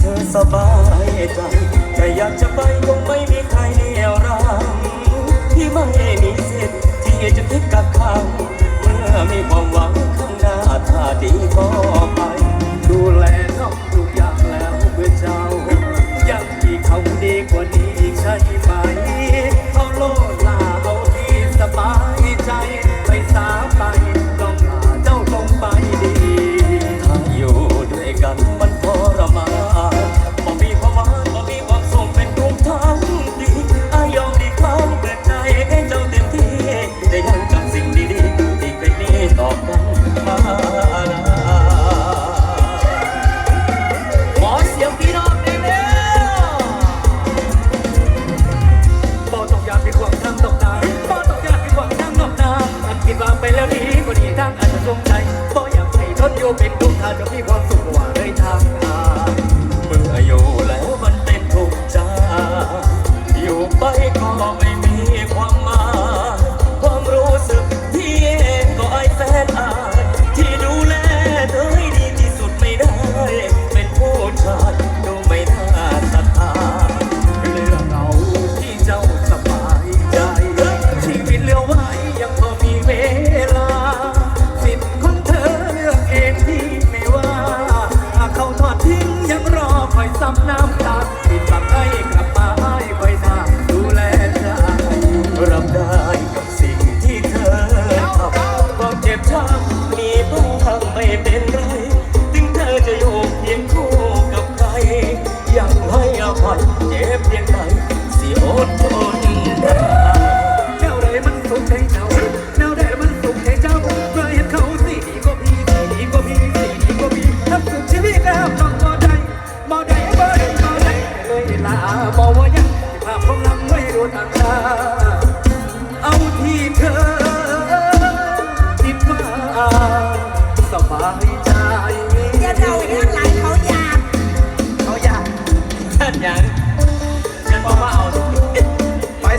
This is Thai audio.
เธอสบายใจจะอยากจะไปคงไม่มีใครเดียวรังที่ไม่มีสิทธิ์ที่จะทิ้งกับเขา เป็นทุกข์ถ้าจะมีความสุขาบอกว่ายังภาพของลำไม่ดูทางตา